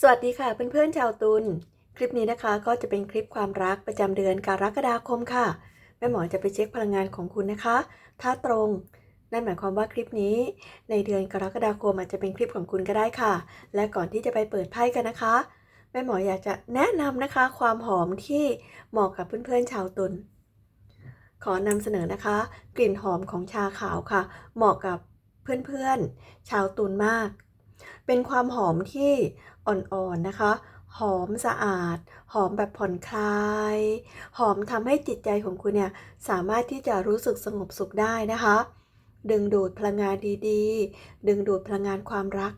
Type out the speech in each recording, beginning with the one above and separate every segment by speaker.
Speaker 1: สวัสดีค่ะเพื่อนๆชาวตุลคลิปนี้นะคะก็จะเป็นคลิปความรักประจำเดือนกรกฎาคมค่ะแม่หมอจะไปเช็คพลังงานของคุณนะคะ ถ้าตรงนั่นหมายความว่าคลิปนี้ ในเดือนกรกฎาคมอาจจะเป็นคลิปของคุณก็ได้ค่ะ และก่อนที่จะไปเปิดไพ่กันนะคะ แม่หมออยากจะแนะนำนะคะ ความหอมที่เหมาะกับเพื่อนๆชาวตุลขอนำเสนอนะคะ กลิ่นหอมของชาขาวค่ะ เหมาะกับเพื่อนๆชาวตุลมาก เป็นความหอมที่ อ่อนๆนะคะ หอมสะอาด หอมแบบผ่อนคลาย หอมทำให้จิตใจของคุณเนี่ยสามารถที่จะรู้สึกสงบสุขได้นะคะ ดึงดูดพลังงานดีๆ ดึงดูดพลังงานความรัก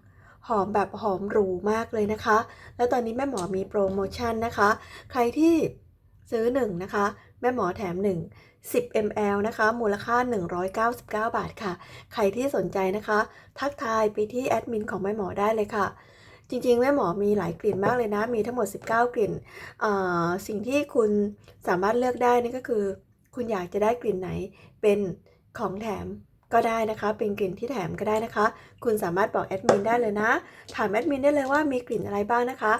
Speaker 1: หอมแบบหอมหรูมากเลยนะคะ แล้วตอนนี้แม่หมอมีโปรโมชั่นนะคะ ใครที่ซื้อ1นะคะ แม่หมอแถม 1 10 ml นะคะ มูลค่า 199 บาทค่ะ ใครที่สนใจนะคะ ทักทายไปที่แอดมินของแม่หมอได้เลยค่ะ จริงๆ แม่หมอมีหลายกลิ่นมากเลยนะ มีทั้งหมด 19 กลิ่น สิ่งที่คุณสามารถเลือกได้นี่ก็คือ คุณอยากจะได้กลิ่นไหนเป็นของแถมก็ได้นะคะ เป็นกลิ่นที่แถมก็ได้นะคะ คุณสามารถบอกแอดมินได้เลยนะ ถามแอดมินได้เลยว่ามีกลิ่นอะไรบ้างนะคะ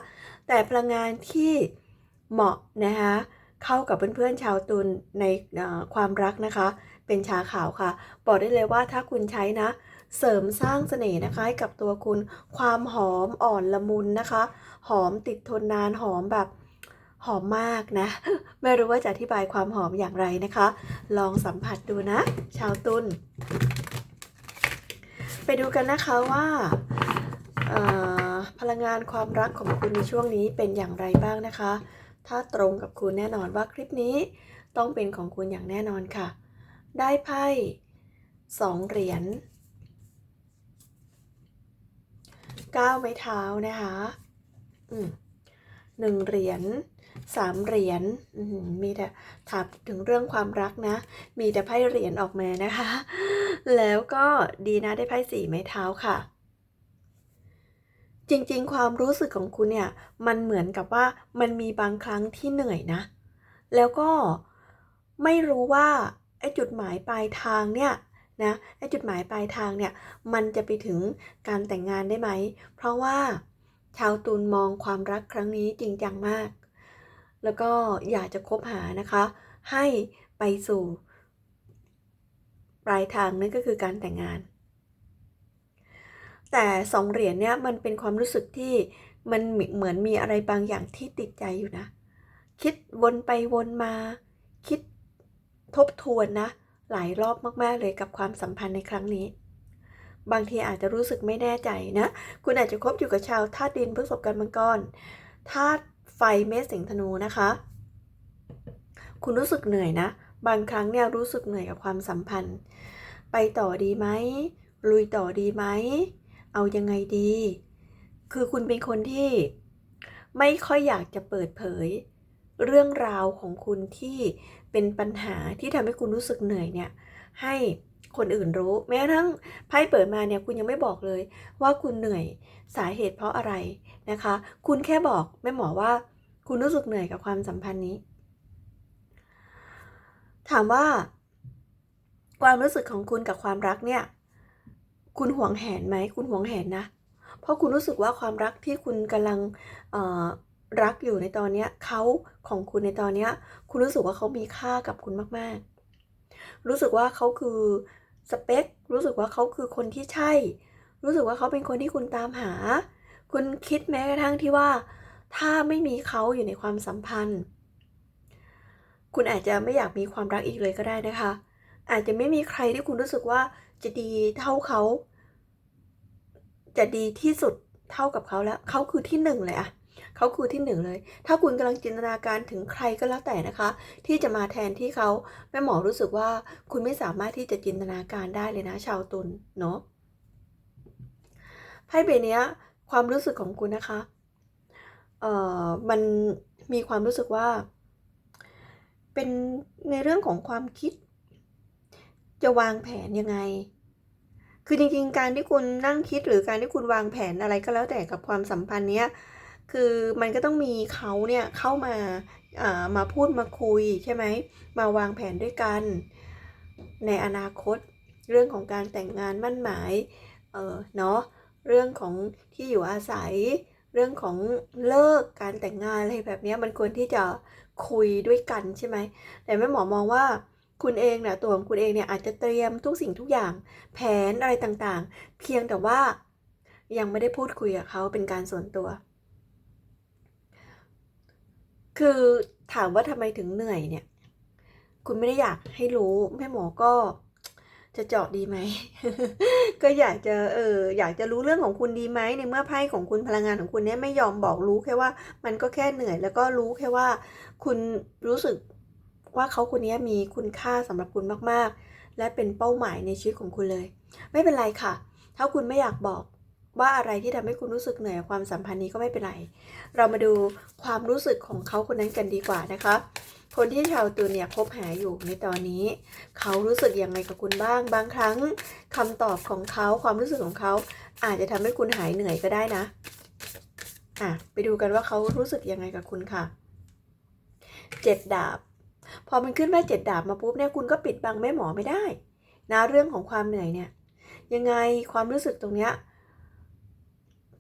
Speaker 1: แต่พลังงานที่เหมาะนะคะเข้ากับเพื่อนๆชาวตุลในความรักนะคะ เป็นชาขาวค่ะ บอกได้เลยว่าถ้าคุณใช้นะ เสริมสร้างเสน่ห์นะคะให้กับตัวคุณ ความหอมอ่อนละมุนนะคะ หอมติดทนนานหอมแบบหอมมากนะ ไม่รู้ว่าจะอธิบายความหอมอย่างไรนะคะ ลองสัมผัสดูนะ ชาวตุลไปดูกันนะคะว่าพลังงานความรักของคุณในช่วงนี้เป็นอย่างไรบ้างนะคะ ถ้าตรงกับคุณแน่นอนว่าคลิปนี้ต้องเป็นของคุณอย่างแน่นอนค่ะ ได้ไพ่สองเหรียญ เก้าไม้เท้านะคะหนึ่งเหรียญสามเหรียญมีแต่ถามถึงเรื่องความรักนะ มีแต่ไพ่เหรียญออกมานะคะ แล้วก็ดีนะได้ไพ่สี่ไม้เท้าค่ะ จริงๆ ความรู้สึกของคุณเนี่ย มันเหมือนกับว่ามันมีบางครั้งที่เหนื่อยนะ แล้วก็ไม่รู้ว่าไอ้จุดหมายปลายทางเนี่ย นะไอ้จุดหมายปลายทางเนี่ยมันจะไปถึงการแต่งงานได้ไหม เพราะว่าชาวตูนมองความรักครั้งนี้จริงจังมาก แล้วก็อยากจะคบหานะคะ ให้ไปสู่ ปลายทางนั่นก็คือการแต่งงาน แต่สองเหรียญเนี่ยมันเป็นความรู้สึกที่มันเหมือนมีอะไรบางอย่างที่ติดใจอยู่นะ คิดวนไปวนมา คิดทบทวนนะ หลายรอบมาก ๆ เลยกับความสัมพันธ์ในครั้งนี้ บางทีอาจจะรู้สึกไม่แน่ใจนะ คุณอาจจะคบอยู่กับชาวธาตุดินพฤษภกันมังกรธาตุไฟเมษสิงธนูนะคะ คุณรู้สึกเหนื่อยนะ บางครั้งเนี่ยรู้สึกเหนื่อยกับความสัมพันธ์ ไปต่อดีไหมลุยต่อดีไหม เอายังไงดี คือคุณเป็นคนที่ไม่ค่อยอยากจะเปิดเผย เรื่องราวของคุณที่เป็นปัญหาที่ทำให้คุณรู้สึกเหนื่อยเนี่ยให้คนอื่นรู้ แม้ทั้งไพ่เปิดมาเนี่ยคุณยังไม่บอกเลย ว่าคุณเหนื่อยสาเหตุเพราะอะไรนะคะ คุณแค่บอกแม่หมอว่า คุณรู้สึกเหนื่อยกับความสัมพันธ์นี้ ถามว่า ความรู้สึกของคุณกับความรักเนี่ย คุณห่วงแหนไหมคุณห่วงแหนนะเพราะคุณรู้สึกว่าความรักที่คุณกำลัง รักอยู่ในตอนนี้เขาของคุณในตอนนี้คุณรู้สึกว่าเขามีค่ากับคุณมากๆ รู้สึกว่าเขาคือสเปค รู้สึกว่าเขาคือคนที่ใช่ รู้สึกว่าเขาเป็นคนที่คุณตามหา คุณคิดแม้กระทั่งที่ว่า ถ้าไม่มีเขาอยู่ในความสัมพันธ์ คุณอาจจะไม่อยากมีความรักอีกเลยก็ได้นะคะ อาจจะไม่มีใครที่คุณรู้สึกว่าจะดีเท่าเขา จะดีที่สุดเท่ากับเขาแล้ว เขาคือที่หนึ่งเลยอะ เขาคือที่หนึ่งเลย ถ้าคุณกำลังจินตนาการถึงใครก็แล้วแต่นะคะ ที่จะมาแทนที่เขาแม่หมอรู้สึกว่าคุณไม่สามารถที่จะจินตนาการได้เลยนะชาวตุลเนาะไพ่ใบนี้ความรู้สึกของคุณนะคะเอ่อมันมีความรู้สึกว่า เป็นในเรื่องของความคิด จะวางแผนยังไง คือจริงๆ การที่คุณนั่งคิดหรือการที่คุณวางแผนอะไรก็แล้วแต่กับความสัมพันธ์เนี้ย คือมันก็ต้องมีเขาเนี่ยเข้ามาามาพูดมาคุยใช่ไหมมาวางแผนด้วยกัน ในอนาคตเรื่องของการแต่งงานมั่นหมายเออเนาะเรื่องของที่อยู่อาศัย เรื่องของเลิกการแต่งงานอะไรแบบนี้มันควรที่จะคุยด้วยกันใช่ไหมแต่แม่หมอมองว่าคุณเองเนี่ยตัวของคุณเองเนี่ยอาจจะเตรียมทุกสิ่งทุกอย่างแผนอะไรต่างๆ เพียงแต่ว่ายังไม่ได้พูดคุยกับเขาเป็นการส่วนตัว คือถามว่าทำไมถึงเหนื่อยเนี่ย คุณไม่ได้อยากให้รู้แม่หมอก็จะเจาะดีไหม ก็อยากจะเอออยากจะรู้เรื่องของคุณดีไหมในเมื่อไพ่ของคุณพลังงานของคุณเนี่ยไม่ยอมบอกรู้แค่ว่า มันก็แค่เหนื่อย แล้วก็รู้แค่ว่า คุณรู้สึกว่าเขาคนนี้มีคุณค่าสำหรับคุณมากๆ และเป็นเป้าหมายในชีวิตของคุณเลย ไม่เป็นไรค่ะ ถ้าคุณไม่อยากบอก ว่าอะไรที่ทำให้คุณรู้สึกเหนื่อยความสัมพันธ์นี้ก็ไม่เป็นไร เรามาดูความรู้สึกของเขาคนนั้นกันดีกว่านะคะ คนที่ชาวตุลเนี่ยคบหาอยู่ในตอนนี้ เขารู้สึกยังไงกับคุณบ้าง บางครั้งคำตอบของเขาความรู้สึกของเขาอาจจะทำให้คุณหายเหนื่อยก็ได้นะอะไปดูกันว่าเขารู้สึกยังไงกับคุณค่ะเจ็ดดาบ พอมันขึ้นมาเจ็ดดาบมาปุ๊บเนี่ยคุณก็ปิดบังแม่หมอไม่ได้นะเรื่องของความเหนื่อยเนี่ย ยังไงความรู้สึกตรงเนี้ย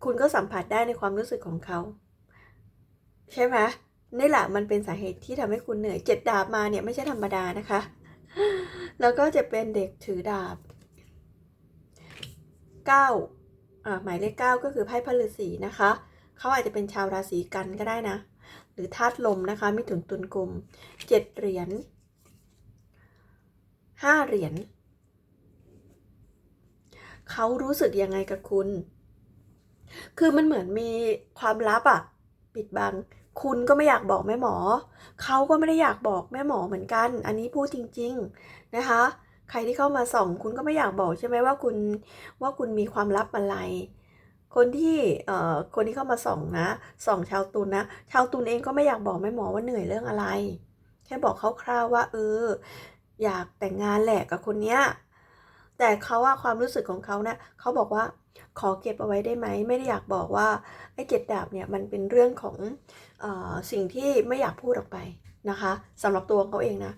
Speaker 1: คุณก็สัมผัสได้ในความรู้สึกของเขา ใช่ไหมนี่แหละมันเป็นสาเหตุที่ทำให้คุณเหนื่อยเจ็ดดาบมาเนี่ยไม่ใช่ธรรมดานะคะ แล้วก็จะเป็นเด็กถือดาบเก้าอ่าหมายเลขเก้าก็คือไพ่พฤษีนะคะ เขาอาจจะเป็นชาวราศีกันก็ได้นะ หรือธาตุลมนะคะมิถุนตุลกลุ่มเจ็ดเหรียญห้าเหรียญเขารู้สึกยังไงกับคุณ คือมันเหมือนมีความลับอะปิดบัง คุณก็ไม่อยากบอกแม่หมอ เขาก็ไม่ได้อยากบอกแม่หมอเหมือนกัน อันนี้พูดจริง ๆนะคะ ใครที่เข้ามาส่อง คุณก็ไม่อยากบอกใช่ไหมว่าคุณว่าคุณมีความลับอะไร คนที่เอ่อคนที่เข้ามาส่องนะส่องชาวตุลนะ ชาวตุลเองก็ไม่อยากบอกแม่หมอว่าเหนื่อยเรื่องอะไร แค่บอกคร่าวๆว่า เออ อยากแต่งงานแหละกับคนเนี้ยแต่เขาว่าความรู้สึกของเขาเนะี่ยเขาบอกว่า ขอเก็บเอาไว้ได้ไหม ไม่ได้อยากบอกว่าไอ้เจ็ดดาบเนี่ยมันเป็นเรื่องของอสิ่งที่ไม่อยากพูดออกไปนะคะสำหรับตัวเขาเองนะ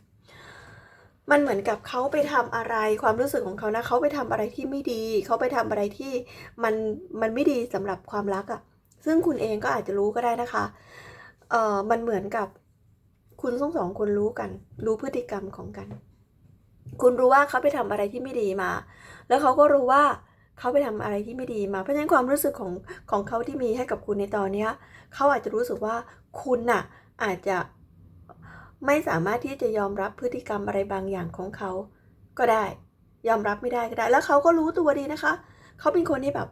Speaker 1: มันเหมือนกับเขาไปทำอะไรความรู้สึกของเขานะเขาไปทำอะไรที่ไม่ดี เขาไปทำอะไรที่มันมันไม่ดีสำหรับความรักอะ่ะซึ่งคุณเองก็อาจจะรู้ก็ได้นะคะเออมันเหมือนกับคุณทั้งสองคนรู้กัน รู้พฤติกรรมของกัน คุณรู้ว่าเขาไปทำอะไรที่ไม่ดีมา แล้วเขาก็รู้ว่า เขาไปทำอะไรที่ไม่ดีมา เพราะฉะนั้นความรู้สึกของของเขาที่มีให้กับคุณในตอนนี้เขาอาจจะรู้สึกว่าคุณน่ะอาจจะไม่สามารถที่จะยอมรับพฤติกรรมอะไรบางอย่างของเขาก็ได้ ยอมรับไม่ได้ก็ได้ แล้วเขาก็รู้ตัวดีนะคะ เขาเป็นคนที่แบบ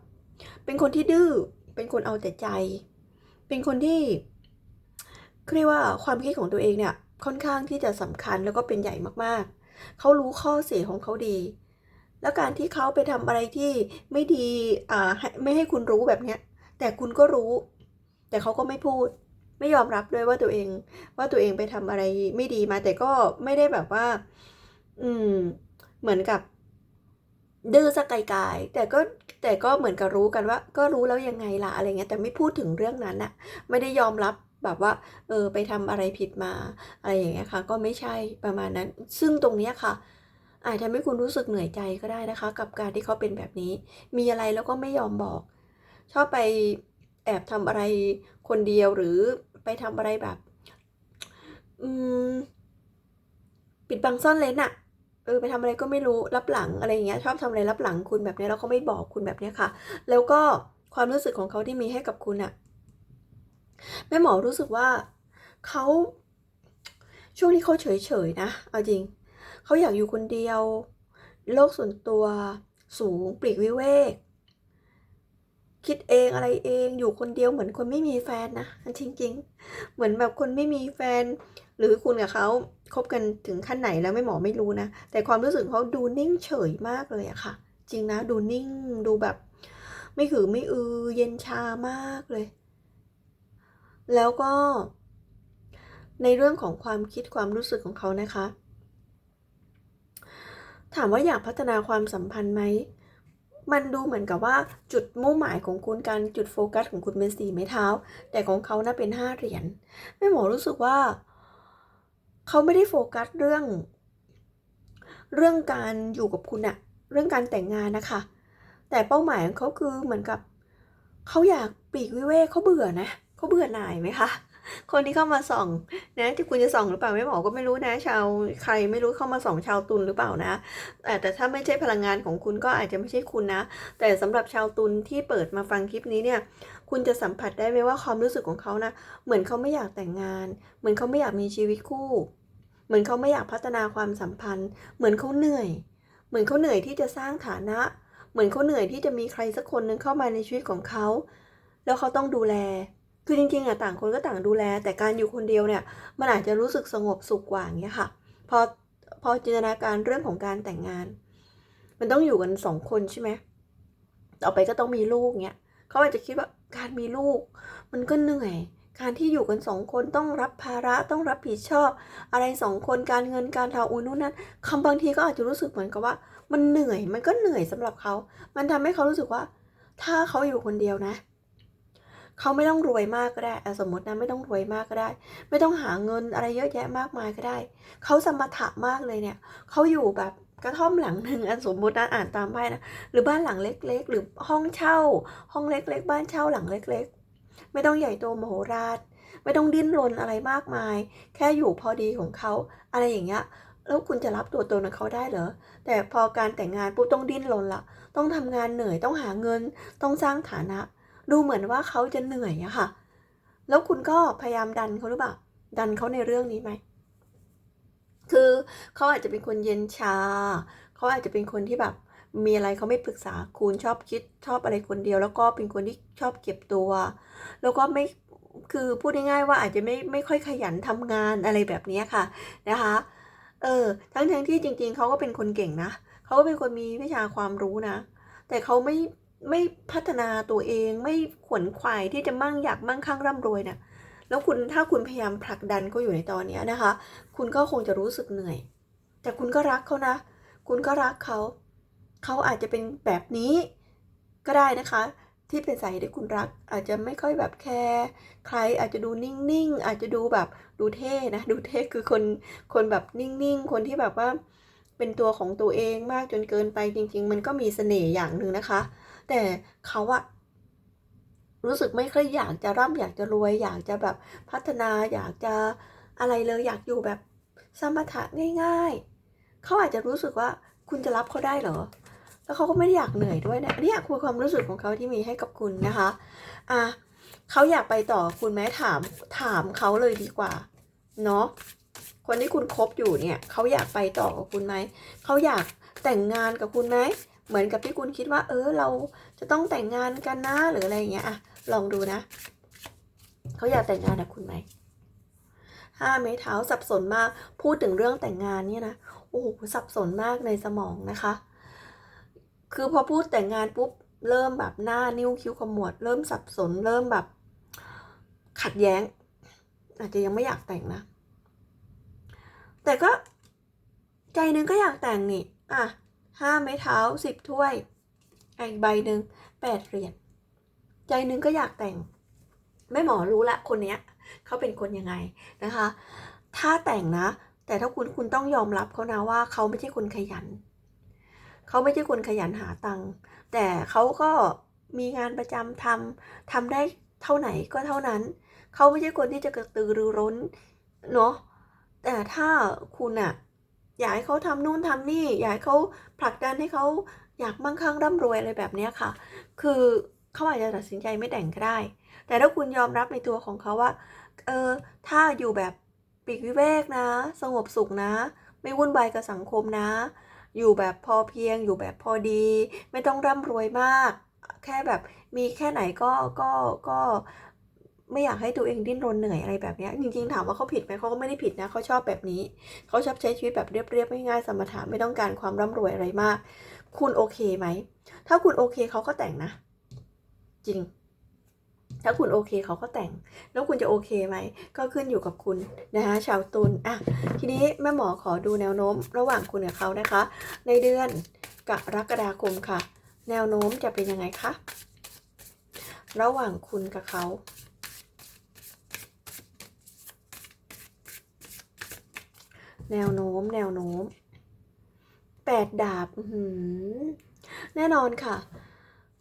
Speaker 1: เป็นคนที่ดื้อเป็นคนเอาแต่ใจ เป็นคนที่เรียกว่าความคิดของตัวเองเนี่ยค่อนข้างที่จะสำคัญแล้วก็เป็นใหญ่มากๆ เขารู้ข้อเสียของเขาดี แล้วการที่เขาไปทำอะไรที่ไม่ดีอ่าไม่ให้คุณรู้แบบเนี้ย แต่คุณก็รู้ แต่เขาก็ไม่พูด ไม่ยอมรับด้วยว่าตัวเอง ว่าตัวเองไปทำอะไรไม่ดีมา แต่ก็ไม่ได้แบบว่า อืม เหมือนกับดื้อสักไกลๆแต่ก็แต่ก็เหมือนกับรู้กันว่า ก็รู้แล้วยังไงล่ะอะไรเงี้ยแต่ไม่พูดถึงเรื่องนั้นอะไม่ได้ยอมรับแบบว่า เออ ไปทำอะไรผิดมา อะไรอย่างเงี้ยค่ะ ก็ไม่ใช่ประมาณนั้น ซึ่งตรงเนี้ยค่ะ อาจจะทำให้คุณรู้สึกเหนื่อยใจก็ได้นะคะ กับการที่เขาเป็นแบบนี้ มีอะไรแล้วก็ไม่ยอมบอก ชอบไปแอบทำอะไรคนเดียวหรือไปทำอะไรแบบ อืม ปิดบังซ่อนเลนอะเออไปทำอะไรก็ไม่รู้รับหลังอะไรอย่างเงี้ย ชอบทำอะไรรับหลังคุณแบบนี้แล้วเขาไม่บอกคุณแบบนี้ค่ะ แล้วก็ความรู้สึกของเขาที่มีให้กับคุณอะแม่หมอรู้สึกว่าเขาช่วงที่เขาเฉยๆนะ เอาจริง เขาอยากอยู่คนเดียว โลกส่วนตัวสูงปลีกวิเวก คิดเองอะไรเองอยู่คนเดียวเหมือนคนไม่มีแฟนนะจริง ๆ เหมือนแบบคนไม่มีแฟน หรือคุณกับเขาคบกันถึงขั้นไหนแล้วไม่หมอไม่รู้นะ แต่ความรู้สึกเขาดูนิ่งเฉยมากเลยอะค่ะ จริงนะดูนิ่งดูแบบ ไม่หือไม่อือเย็นชามากเลย แล้วก็ในเรื่องของความคิดความรู้สึกของเขานะคะ ถามว่าอยากพัฒนาความสัมพันธ์ไหม มันดูเหมือนกับว่าจุดมุ่งหมายของคุณการจุดโฟกัสของคุณเป็นสี่ไม้เท้า แต่ของเขานะ่ะเป็นห้าเหรียญแม่หมอรู้สึกว่า เขาไม่ได้โฟกัสเรื่อง เรื่องการอยู่กับคุณอะเรื่องการแต่งงานนะคะ แต่เป้าหมายของเขาคือเหมือนกับ เขาอยากปีกวิเวกเขาเบื่อนะเขาเบื่อหน่ายไหมคะ คนที่เข้ามาส่องนะที่คุณจะส่องหรือเปล่าไม่บอกก็ไม่รู้นะ ชาวใครไม่รู้เข้ามาส่องชาวตุลหรือเปล่านะแต่ถ้าไม่ใช่พลังงานของคุณก็อาจจะไม่ใช่คุณนะ แต่สำหรับชาวตุลที่เปิดมาฟังคลิปนี้เนี่ย คุณจะสัมผัสได้ไหมว่าความรู้สึกของเขานะเหมือนเขาไม่อยากแต่งงาน เหมือนเขาไม่อยากมีชีวิตคู่ เหมือนเขาไม่อยากพัฒนาความสัมพันธ์ เหมือนเขาเหนื่อย เหมือนเขาเหนื่อยที่จะสร้างฐานะ เหมือนเขาเหนื่อยที่จะมีใครสักคนหนึ่งเข้ามาในชีวิตของเขาแล้วเขาต้องดูแล คือจริงๆอะต่างคนก็ต่างดูแล แต่การอยู่คนเดียวเนี่ยมันอาจจะรู้สึกสงบสุขกว่าอย่างเงี้ยค่ะพอพอจินตนาการเรื่องของการแต่งงาน มันต้องอยู่กันสองคนใช่ไหมต่อไปก็ต้องมีลูกเงี้ยเขาอาจจะคิดว่าการมีลูก มันก็เหนื่อย การที่อยู่กันสองคนต้องรับภาระต้องรับผิดชอบ อะไรสองคนการเงินการทาอุนู่นนั่นคำบางทีก็อาจจะรู้สึกเหมือนกับว่า มันเหนื่อยมันก็เหนื่อยสำหรับเขา มันทำให้เขารู้สึกว่า ถ้าเขาอยู่คนเดียวนะเเขาไม่ต้องรวยมากก็ได้อะสมมตินะไม่ต้องรวยมากก็ได้ ไม่ต้องหาเงินอะไรเยอะแยะมากมายก็ได้ เขาสมถะมากเลยเนี่ยเขาอยู่แบบกระท่อมหลังหนึ่งอันสมมตินะอ่านตามไพ่นะหรือบ้านหลังเล็ก ๆ หรือห้องเช่า ห้องเล็ก ๆ บ้านเช่าหลังเล็ก ๆ ไม่ต้องใหญ่โตมโหฬารไม่ต้องดิ้นรนอะไรมากมาย แค่อยู่พอดีของเขาอะไรอย่างเงี้ยแล้วคุณจะรับตัวตนของเขาได้เหรอ แต่พอการแต่งงานปุ๊บต้องดิ้นรนละ ต้องทำงานเหนื่อย ต้องหาเงิน ต้องสร้างฐานะ ดูเหมือนว่าเขาจะเหนื่อยอะค่ะ แล้วคุณก็พยายามดันเขาหรือเปล่า ดันเขาในเรื่องนี้ไหม คือเขาอาจจะเป็นคนเย็นชา เขาอาจจะเป็นคนที่แบบ มีอะไรเขาไม่ปรึกษาคุณชอบคิดชอบอะไรคนเดียว แล้วก็เป็นคนที่ชอบเก็บตัว แล้วก็ไม่ คือพูดง่ายๆว่าอาจจะไม่ไม่ค่อยขยันทำงานอะไรแบบนี้ค่ะนะคะ เออ ทั้งทั้งที่จริง ๆเขาก็เป็นคนเก่งนะ เขาก็เป็นคนมีวิชาความรู้นะ แต่เขาไม่ ไม่พัฒนาตัวเองไม่ขวนขวายที่จะมั่งอยากมั่งคั่งร่ำรวยเนี่ยแล้วคุณถ้าคุณพยายามผลักดันเขาอยู่ในตอนนี้นะคะ คุณก็คงจะรู้สึกเหนื่อย แต่คุณก็รักเขานะ คุณก็รักเขา เขาอาจจะเป็นแบบนี้ก็ได้นะคะ ที่เป็นสาเหตุที่คุณรัก อาจจะไม่ค่อยแบบแคร์ใครอาจจะดูนิ่งๆอาจจะดูแบบดูเท่นะดูเท่คือคนคนแบบนิ่งๆคนที่แบบว่าเป็นตัวของตัวเองมากจนเกินไปจริง ๆ มันก็มีเสน่ห์อย่างหนึ่งนะคะ แต่เขาอะรู้สึกไม่ค่อยอยากจะร่ำอยากจะรวย อยากจะแบบพัฒนาอยากจะอะไรเลยอยากอยู่แบบสมถะง่าย ๆ เขาอาจจะรู้สึกว่าคุณจะรับเขาได้เหรอ แล้วเขาก็ไม่ได้อยากเหนื่อยด้วยนะนี่คือความรู้สึกของเขาที่มีให้กับคุณนะคะอะเขาอยากไปต่อคุณไหมถามถามเขาเลยดีกว่าเนาะคนที่คุณคบอยู่เนี่ยเขาอยากไปต่อกับคุณไหมเขาอยากแต่งงานกับคุณไหม เหมือนกับที่คุณคิดว่า เออเราจะต้องแต่งงานกันนะหรืออะไรอย่างเงี้ยอะลองดูนะเขาอยากแต่งงานกับคุณไหมห้าไม้เท้าสับสนมากพูดถึงเรื่องแต่งงานเนี่ยนะโอ้โหสับสนมากในสมองนะคะ คือพอพูดแต่งงานปุ๊บเริ่มแบบหน้านิ้วคิ้วขมวด เริ่มสับสน เริ่มแบบ ขัดแย้ง อาจจะยังไม่อยากแต่งนะ แต่ก็ ใจหนึงก็อยากแต่งนี่อะ ห้าไม้เท้าสิบถ้วยอีกใบหนึ่งแปดเหรียญใจนึงก็อยากแต่งแม่หมอรู้ละคนเนี้ยเขาเป็นคนยังไงนะคะ ถ้าแต่งนะ แต่ถ้าคุณคุณต้องยอมรับเขานะว่าเขาไม่ใช่คนขยัน เขาไม่ใช่คนขยันหาตังค์แต่เขาก็มีงานประจำทำทำได้เท่าไหนก็เท่านั้น เขาไม่ใช่คนที่จะกระตือรือร้นเนาะแต่ถ้าคุณอะ อยากให้เขาทำนู่นทำนี่ อยากให้เขาผลักดันให้เขาอยากมั่งคั่งร่ำรวยอะไรแบบนี้ค่ะ คือเขาอาจจะตัดสินใจไม่แต่งก็ได้ แต่ถ้าคุณยอมรับในตัวของเขาว่า เออ ถ้าอยู่แบบปีกวิเวกนะ สงบสุขนะ ไม่วุ่นวายกับสังคมนะ อยู่แบบพอเพียง อยู่แบบพอดี ไม่ต้องร่ำรวยมาก แค่แบบมีแค่ไหนก็ก็ก็ ไม่อยากให้ตัวเองดิ้นรนเหนื่อยอะไรแบบนี้จริงๆถามว่าเขาผิดไหมเขาก็ไม่ได้ผิดนะเขาชอบแบบนี้เขาชอบใช้ชีวิตแบบเรียบๆง่ายๆสมถะไม่ต้องการความร่ำรวยอะไรมาก คุณโอเคไหมถ้าคุณโอเคเขาก็แต่งนะ จริง ถ้าคุณโอเคเขาก็แต่ง แล้วคุณจะโอเคไหมก็ขึ้นอยู่กับคุณนะคะชาวตุลอะทีนี้แม่หมอขอดูแนวโน้ม ระหว่างคุณกับเขานะคะ ในเดือนกรกฎาคมค่ะ แนวโน้มจะเป็นยังไงคะระหว่างคุณกับเขา แนวโน้ม แนวโน้มแปดดาบแน่นอนค่ะ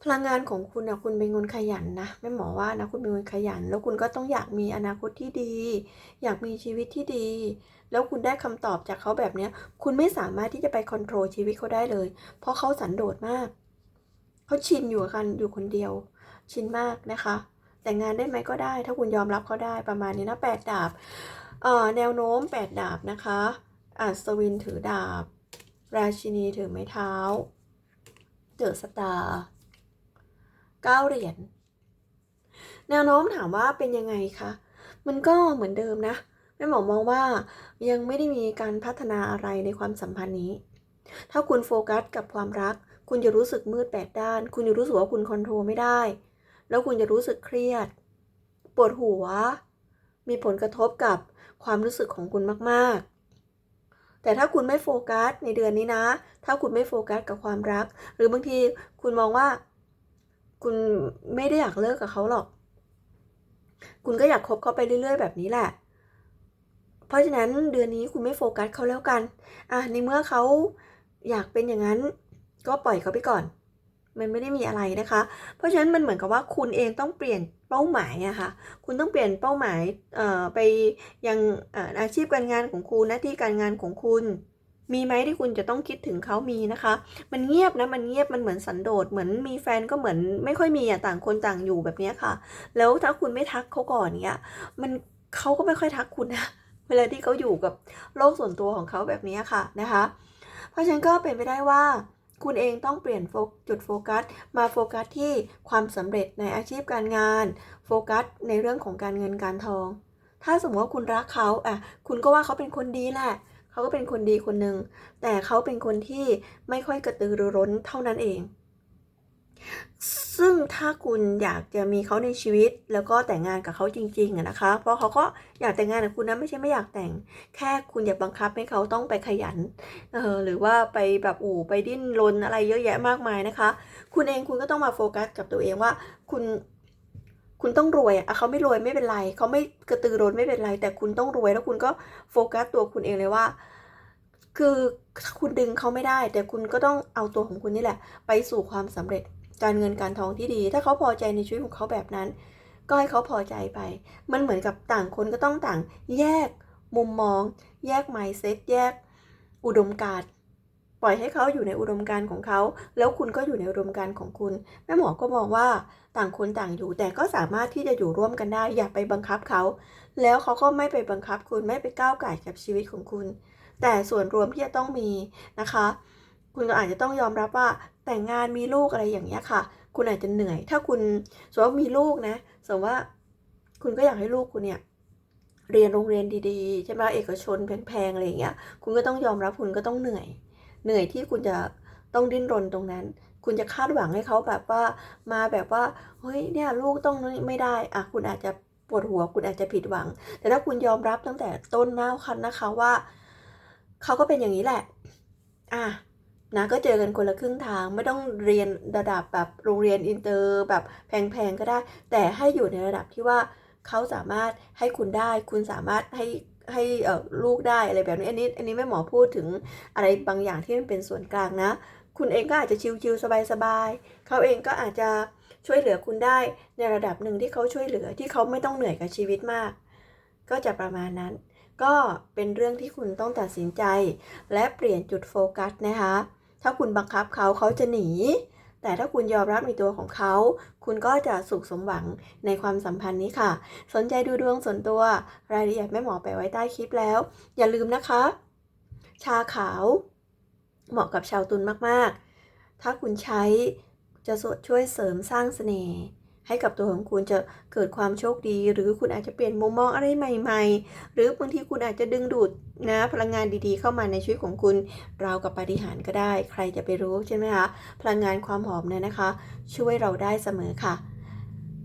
Speaker 1: พลังงานของคุณนะคุณเป็นคนขยันนะแม่หมอว่านะคุณเป็นคนขยัน แล้วคุณก็ต้องอยากมีอนาคตที่ดี อยากมีชีวิตที่ดี แล้วคุณได้คำตอบจากเขาแบบเนี้ย คุณไม่สามารถที่จะไปคอนโทรลชีวิตเขาได้เลย เพราะเขาสันโดษมากเขาชินอยู่กันอยู่คนเดียว ชินมากนะคะ แต่งงานได้ไหมก็ได้ ถ้าคุณยอมรับเขาได้ประมาณนี้นะแปดดาบ แนวโน้มแปดดาบนะคะอัศวินถือดาบ ราชินีถือไม้เท้า เดอะสตาร์เก้าเหรียญ แนวโน้มถามว่าเป็นยังไงคะ มันก็เหมือนเดิมนะ แม่หมอมองว่ายังไม่ได้มีการพัฒนาอะไรในความสัมพันธ์นี้ ถ้าคุณโฟกัสกับความรัก คุณจะรู้สึกมืดแปดด้าน คุณจะรู้สึกว่าคุณคอนโทรลไม่ได้ แล้วคุณจะรู้สึกเครียด ปวดหัว มีผลกระทบกับ ความรู้สึกของคุณมากๆ แต่ถ้าคุณไม่โฟกัสในเดือนนี้นะ ถ้าคุณไม่โฟกัสกับความรัก หรือบางทีคุณมองว่า คุณไม่ได้อยากเลิกกับเขาหรอก คุณก็อยากคบเขาไปเรื่อย ๆ แบบนี้แหละ เพราะฉะนั้นเดือนนี้คุณไม่โฟกัสเขาแล้วกัน อะในเมื่อเขาอยากเป็นอย่างนั้น ก็ปล่อยเขาไปก่อนมันไม่ได้มีอะไรนะคะ เพราะฉะนั้นมันเหมือนกับว่าคุณเองต้องเปลี่ยนเป้าหมายอะค่ะ คุณต้องเปลี่ยนเป้าหมายเอ่อไปยังออาชีพการงานของคุณหน้าที่การงานของคุณ มีไหมที่คุณจะต้องคิดถึงเขามีนะคะ มันเงียบนะมันเงียบมันเหมือนสันโดษเหมือนมีแฟนก็เหมือนไม่ค่อยมีอะต่างคนต่างอยู่แบบนี้ค่ะ แล้วถ้าคุณไม่ทักเขาก่อนเนี้ยมันเขาก็ไม่ค่อยทักคุณนะเวลาที่เขาอยู่กับโลกส่วนตัวของเขาแบบนี้ค่ะนะคะ เพราะฉะนั้นก็เป็นไปได้ว่า คุณเองต้องเปลี่ยนโฟกจุดโฟกัส มาโฟกัสที่ความสำเร็จในอาชีพการงาน โฟกัสในเรื่องของการเงินการทอง ถ้าสมมติว่าคุณรักเขาอะคุณก็ว่าเขาเป็นคนดีแหละเขาก็เป็นคนดีคนหนึ่งแต่เขาเป็นคนที่ไม่ค่อยกระตือรือร้นเท่านั้นเอง ซึ่งถ้าคุณอยากจะมีเขาในชีวิต แล้วก็แต่งงานกับเขาจริงๆนะคะ เพราะเขาก็อยากแต่งงานกับคุณนะไม่ใช่ไม่อยากแต่ง แค่คุณอย่าบังคับให้เขาต้องไปขยันเออหรือว่าไปแบบอู่ไปดิ้นรนอะไรเยอะแยะมากมายนะคะ คุณเองคุณก็ต้องมาโฟกัสกับตัวเองว่าคุณคุณต้องรวยอะเขาไม่รวยไม่เป็นไรเขาไม่กระตือร้นไม่เป็นไร แต่คุณต้องรวยแล้วคุณก็โฟกัสตัวคุณเองเลยว่า คือคุณดึงเขาไม่ได้ แต่คุณก็ต้องเอาตัวของคุณนี่แหละ ไปสู่ความสำเร็จ การเงินการทองที่ดี ถ้าเขาพอใจในชีวิตของเขาแบบนั้น ก็ให้เขาพอใจไป มันเหมือนกับต่างคนก็ต้องต่างแยกมุมมอง แยก mindset แยกอุดมการณ์ปล่อยให้เขาอยู่ในอุดมการณ์ของเขา แล้วคุณก็อยู่ในอุดมการณ์ของคุณ แม่หมอก็มองว่าต่างคนต่างอยู่ แต่ก็สามารถที่จะอยู่ร่วมกันได้ อย่าไปบังคับเขา แล้วเขาก็ไม่ไปบังคับคุณ ไม่ไปก้าวไก่กับชีวิตของคุณ แต่ส่วนรวมที่จะต้องมีนะคะ คุณก็อาจจะต้องยอมรับว่า แต่งงานมีลูกอะไรอย่างเงี้ยค่ะ คุณอาจจะเหนื่อย ถ้าคุณสมมติว่ามีลูกนะ สมมติว่าคุณก็อยากให้ลูกคุณเนี่ยเรียนโรงเรียนดีๆใช่ไหมเอกชนแพงๆอะไรอย่างเงี้ย คุณก็ต้องยอมรับคุณก็ต้องเหนื่อย เหนื่อยที่คุณจะต้องดิ้นรนตรงนั้น คุณจะคาดหวังให้เขาแบบว่ามาแบบว่าเฮ้ยเนี่ยลูกต้องไม่ได้อะคุณอาจจะปวดหัว คุณอาจจะผิดหวัง แต่ถ้าคุณยอมรับตั้งแต่ต้นหน้าคันนะคะว่า เขาก็เป็นอย่างนี้แหละ อะ นะก็เจอกันคนละครึ่งทางไม่ต้องเรียนระดับแบบโรงเรียนอินเตอร์แบบแพงๆก็ได้ แต่ให้อยู่ในระดับที่ว่าเขาสามารถให้คุณได้ คุณสามารถให้ให้เออลูกได้อะไรแบบนี้อันนี้อันนี้แม่หมอพูดถึงอะไรบางอย่างที่มันเป็นส่วนกลางนะ คุณเองก็อาจจะชิวๆสบายๆเขาเองก็อาจจะช่วยเหลือคุณได้ในระดับหนึ่งที่เขาช่วยเหลือที่เขาไม่ต้องเหนื่อยกับชีวิตมาก ก็จะประมาณนั้น ก็เป็นเรื่องที่คุณต้องตัดสินใจ และเปลี่ยนจุดโฟกัสนะคะ ถ้าคุณบังคับเขาเขาจะหนี แต่ถ้าคุณยอมรับในตัวของเขา คุณก็จะสุขสมหวังในความสัมพันธ์นี้ค่ะ สนใจดูดวงส่วนตัว รายละเอียดแม่หมอไปไว้ใต้คลิปแล้ว อย่าลืมนะคะ ชาขาว เหมาะกับชาวตุลมากๆ ถ้าคุณใช้จะช่วยเสริมสร้างเสน่ห์ ให้กับตัวของคุณจะเกิดความโชคดี หรือคุณอาจจะเปลี่ยนมุมมองอะไรใหม่ ๆ หรือบางทีคุณอาจจะดึงดูดนะพลังงานดีๆ เข้ามาในชีวิตของคุณราวกับปาฏิหาริย์ก็ได้ ใครจะไปรู้ใช่ไหมคะพลังงานความหอมเนี่ยนะคะ ช่วยเราได้เสมอค่ะ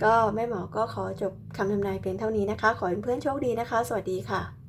Speaker 1: ก็แม่หมอก็ขอจบคำทำนายเพียงเท่านี้นะคะ ขอให้เพื่อนโชคดีนะคะ สวัสดีค่ะ